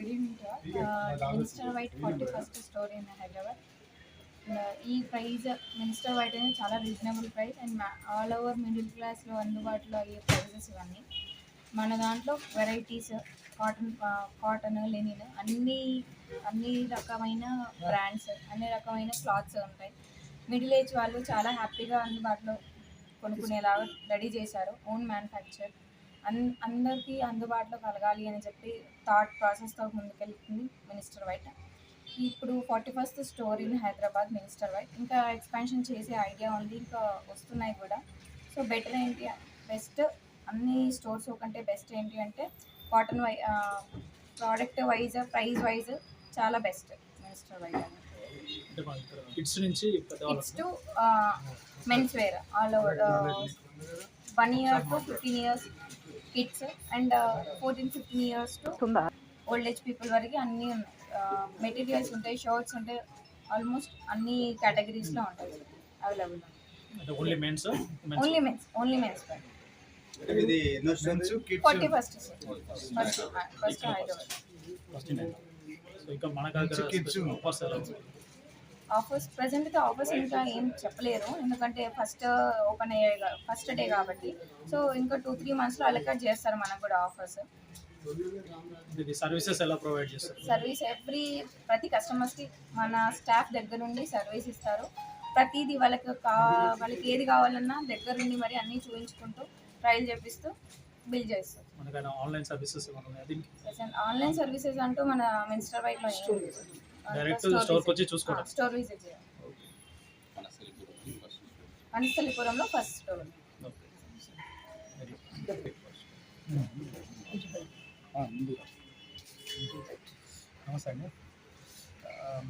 Good evening Minister White forty first store in Hyderabad ఈ price Minister white అనేది చాలా reasonable price and all over middle క్లాస్లో అందుబాటులో అయ్యే ప్రైజెస్ ఇవన్నీ. మన దాంట్లో వెరైటీస్ కాటన్ కాటన్ లెనిన్ అన్ని అన్ని రకమైన బ్రాండ్స్ అన్ని రకమైన క్లాత్స్ ఉంటాయి. మిడిల్ ఏజ్ వాళ్ళు చాలా హ్యాపీగా అందుబాటులో కొనుక్కునేలాగా రెడీ చేశారు ఓన్ మ్యానుఫ్యాక్చర్ అన్ అందరికీ అందుబాటులో కలగాలి అని చెప్పి థాట్ ప్రాసెస్తో ముందుకెళ్తుంది మినిస్టర్ వైట్. ఇప్పుడు forty first store in Hyderabad Minister White. ఇంకా ఎక్స్పాన్షన్ చేసే ఐడియా ఉంది ఇంకా వస్తున్నాయి కూడా. సో బెటర్ ఏంటి? బెస్ట్ అన్ని స్టోర్స్ కంటే బెస్ట్ ఏంటి అంటే కాటన్ వై ప్రోడక్ట్ వైజ్ ప్రైస్ వైజ్ చాలా బెస్ట్ మినిస్టర్ వైట్ కిడ్స్ నుంచి kids to men's wear all over one year to fifteen years kids and fourteen fifteen years to old age people వరకు అన్నీ materials ఉంటాయి shirts ఉంటాయి almost అన్ని కేటగిరీస్లో ఉంటాయి. Available only men's only men's only men's forty first first first Hyderabad ఇంకా మన. Offers present అయితే ఆఫర్స్ ఇంకా ఏం చెప్పలేరు. ఎందుకంటే ఫస్ట్ ఓపెన్ అయ్యాయి ఫస్ట్ డే కాబట్టి. సో ఇంకా టూ త్రీ మంత్స్లో అలకట్ చేస్తారు మనకు కూడా ఆఫర్స్. సర్వీసెస్ ఎలా ప్రొవైడ్ చేస్తారు? సర్వీస్ ఎవ్రీ ప్రతి కస్టమర్స్కి మన స్టాఫ్ దగ్గర నుండి సర్వీస్ ఇస్తారు. ప్రతిదీ వాళ్ళకి కా వాళ్ళకి ఏది కావాలన్నా దగ్గర నుండి మరి అన్నీ చూపించుకుంటూ ట్రయల్ చేపిస్తూ బిల్ చేస్తారు. ఆన్లైన్ సర్వీసెస్ ఆన్లైన్ సర్వీసెస్ అంటూ మన మినిస్టర్ వైట్లో డైరెక్ట్ స్టోర్కి వచ్చి చూసుకోవడం స్టోర్ విజిట్ చేయాలి. అనస్థలిపురంలో ఫస్ట్ స్టోర్ ఓకే నమస్తే అండి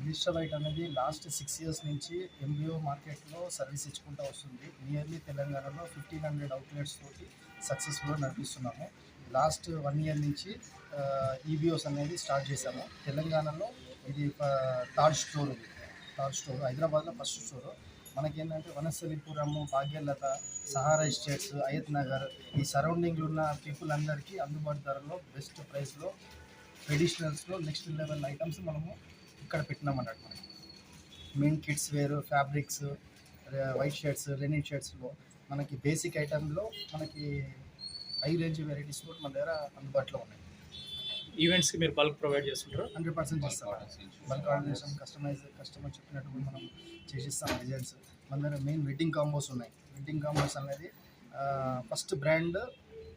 మినిస్టర్ వైట్ అనేది లాస్ట్ సిక్స్ ఇయర్స్ నుంచి ఎంబీఓ మార్కెట్లో సర్వీస్ ఇచ్చుకుంటూ వస్తుంది. నియర్లీ తెలంగాణలో ఫిఫ్టీన్ హండ్రెడ్ అవుట్లెట్స్ తోటి సక్సెస్ఫుల్గా నడిపిస్తున్నాము. లాస్ట్ వన్ ఇయర్ నుంచి ఈబీఓస్ అనేది స్టార్ట్ చేశాము. తెలంగాణలో ఇది థర్డ్ స్టోర్ ఇది థర్డ్ స్టోర్ హైదరాబాద్లో ఫస్ట్ స్టోర్. మనకేంటంటే వనస్థలిపురము భాగ్యలత సహారా ఎస్టేట్స్ అయత్ నగర్ ఈ సరౌండింగ్లో ఉన్న పీపుల్ అందరికీ అందుబాటు ధరలో బెస్ట్ ప్రైస్లో ట్రెడిషనల్స్లో నెక్స్ట్ లెవెల్ ఐటమ్స్ మనము ఇక్కడ పెట్టినాం అన్నట్టు మనకి. Main kids wear fabrics white shirts linen షర్ట్స్లో మనకి బేసిక్ ఐటెంలో మనకి హై రేంజ్ వెరైటీస్ కూడా మన దగ్గర అందుబాటులో ఉన్నాయి. ఈవెంట్స్కి మీరు బల్క్ ప్రొవైడ్ చేస్తుంటారు? హండ్రెడ్ పర్సెంట్ చేస్తాం. బల్క్ ఆర్డర్ కస్టమైజ్ కస్టమర్ చెప్పినట్టు కూడా మనం చేసిస్తాం డిజైన్స్. మన దగ్గర మెయిన్ వెడ్డింగ్ కాంబోస్ ఉన్నాయి. వెడ్డింగ్ కాంబోస్ అనేది ఫస్ట్ బ్రాండ్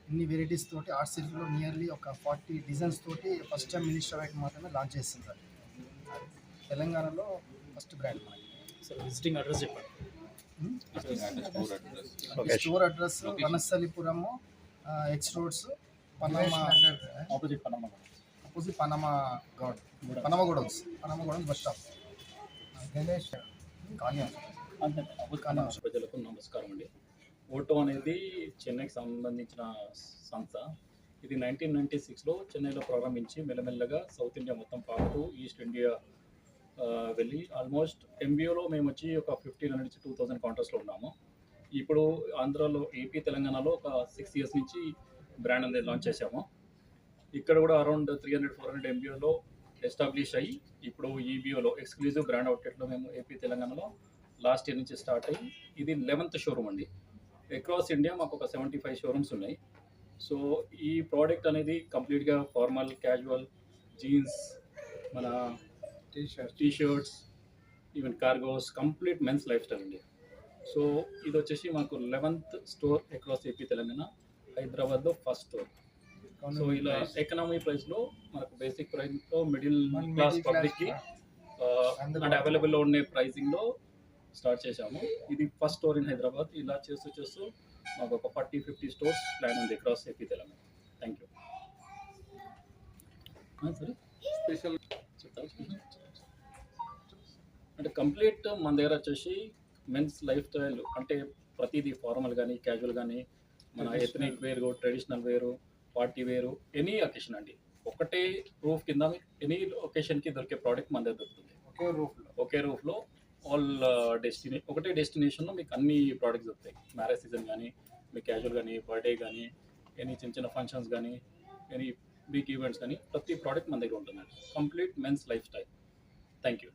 ఇన్ని వెరైటీస్ తోటి ఆర్ట్ సిల్క్లో నియర్లీ ఒక ఫార్టీ డిజైన్స్ తోటి ఫస్ట్ టైం మినిస్టర్ వైట్ మాత్రమే లాంచ్ చేస్తుంది సార్ తెలంగాణలో ఫస్ట్ బ్రాండ్ మనకి సో విజిటింగ్ అడ్రస్ చెప్పండి. Store address. Vanasthalipuram X roads Panama opposite Panama opposite Panama Goud. Panama godowns Panama godowns bus stop. Ganesh కాన్యా. కన్నా ప్రజలకు నమస్కారం అండి. ఓటో అనేది చెన్నైకి సంబంధించిన సంస్థ. ఇది నైన్టీన్ నైన్టీ సిక్స్లో చెన్నైలో ప్రారంభించి మెల్లమెల్లగా సౌత్ ఇండియా మొత్తం పాకుతూ ఈస్ట్ ఇండియా వెళ్ళి ఆల్మోస్ట్ ఎంబీఓలో మేము వచ్చి ఒక ఫిఫ్టీన్ హండ్రెడ్ నుంచి టూ థౌసండ్ కౌంటర్స్లో ఉన్నాము. ఇప్పుడు ఆంధ్రాలో ఏపీ తెలంగాణలో ఒక సిక్స్ ఇయర్స్ నుంచి బ్రాండ్ అనేది లాంచ్ చేశాము. ఇక్కడ కూడా around three hundred four hundred ఎంబీఓలో establish అయ్యి ఇప్పుడు ఈబీఓలో ఎక్స్క్లూజివ్ బ్రాండ్ అవుట్లెట్లో మేము ఏపీ తెలంగాణలో లాస్ట్ ఇయర్ నుంచి స్టార్ట్ అయ్యి ఇది లెవెంత్ షోరూమ్ అండి. అక్రాస్ ఇండియా మాకు ఒక సెవెంటీ ఫైవ్ షోరూమ్స్ ఉన్నాయి. సో ఈ ప్రోడక్ట్ అనేది కంప్లీట్గా ఫార్మల్ క్యాజువల్ జీన్స్ మన T shirts even cargos complete men's life style అండి. సో ఇది వచ్చేసి మాకు eleventh store across AP Telangana. హైదరాబాద్లో ఫస్ట్ స్టోర్ సో ఇలా ఎకనామీ ప్రైస్లో మనకు బేసిక్ ప్రైస్లో మిడిల్ క్లాస్ పబ్లిక్కి అంటే అవైలబుల్లో ఉండే ప్రైసింగ్లో స్టార్ట్ చేశాము. ఇది ఫస్ట్ స్టోర్ ఇన్ హైదరాబాద్. ఇలా చేస్తూ చేస్తూ మాకు ఒక ఫార్టీ ఫిఫ్టీ స్టోర్స్ ప్లాన్ ఉంది across AP Telangana thank you సరే స్పెషల్ అంటే కంప్లీట్ మన దగ్గర వచ్చేసి మెన్స్ లైఫ్ స్టైల్ అంటే ప్రతిదీ ఫార్మల్ కానీ క్యాజువల్ కానీ మన ఎథనిక్ వేరు ట్రెడిషనల్ వేరు పార్టీ వేరు ఎనీ అకేషన్ అండి. ఒకటే రూఫ్ కింద ఎనీ ఒకేషన్కి దొరికే ప్రోడక్ట్ మన దగ్గర దొరుకుతుంది. ఒకే రూఫ్లో ఒకే రూఫ్లో ఆల్ డెస్టినే ఒకటే డెస్టినేషన్లో మీకు అన్ని ప్రోడక్ట్స్ దొరుకుతాయి. మ్యారేజ్ సీజన్ కానీ మీ క్యాజువల్ కానీ బర్త్డే కానీ ఎనీ చిన్న చిన్న ఫంక్షన్స్ కానీ ఎనీ బిగ్ ఈవెంట్స్ కానీ ప్రతి ప్రోడక్ట్ మన దగ్గర ఉంటుందండి. Complete men's life style thank you